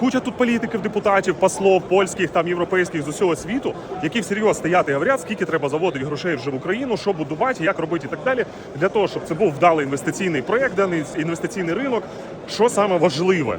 Куча тут політиків, депутатів, послов, польських, там європейських з усього світу, які всерйоз стоять і говорять, скільки треба заводити грошей вже в Україну, що будувати, як робити і так далі, для того, щоб це був вдалий інвестиційний проєкт, даний інвестиційний ринок. Що саме важливе,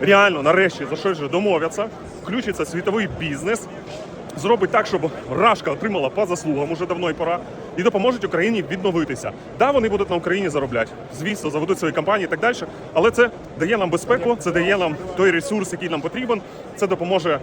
реально нарешті за щось вже домовляться, включиться світовий бізнес, зробить так, щоб Рашка отримала по заслугам. Уже давно і пора, і допоможуть Україні відновитися. Да, вони будуть на Україні заробляти. Звісно, заведуть свої компанії і так далі. Але це дає нам безпеку, це дає нам той ресурс, який нам потрібен. Це допоможе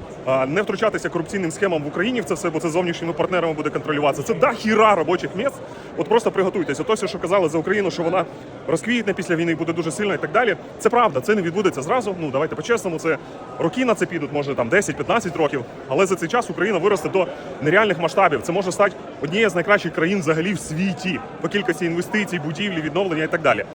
не втручатися корупційним схемам в Україні в це все, бо це зовнішніми партнерами буде контролюватися. Це да хіра робочих місць. От просто приготуйтесь. Ото все, що казали за Україну, що вона розквітне після війни, буде дуже сильна і так далі. Це правда, це не відбудеться зразу. Ну давайте по-чесному. Це роки на це підуть, може там 10-15 років. Але за цей час Україна виросте до нереальних масштабів. Це може стати однією з найкращих країн взагалі в світі по кількості інвестицій, будівлі, відновлення і так далі.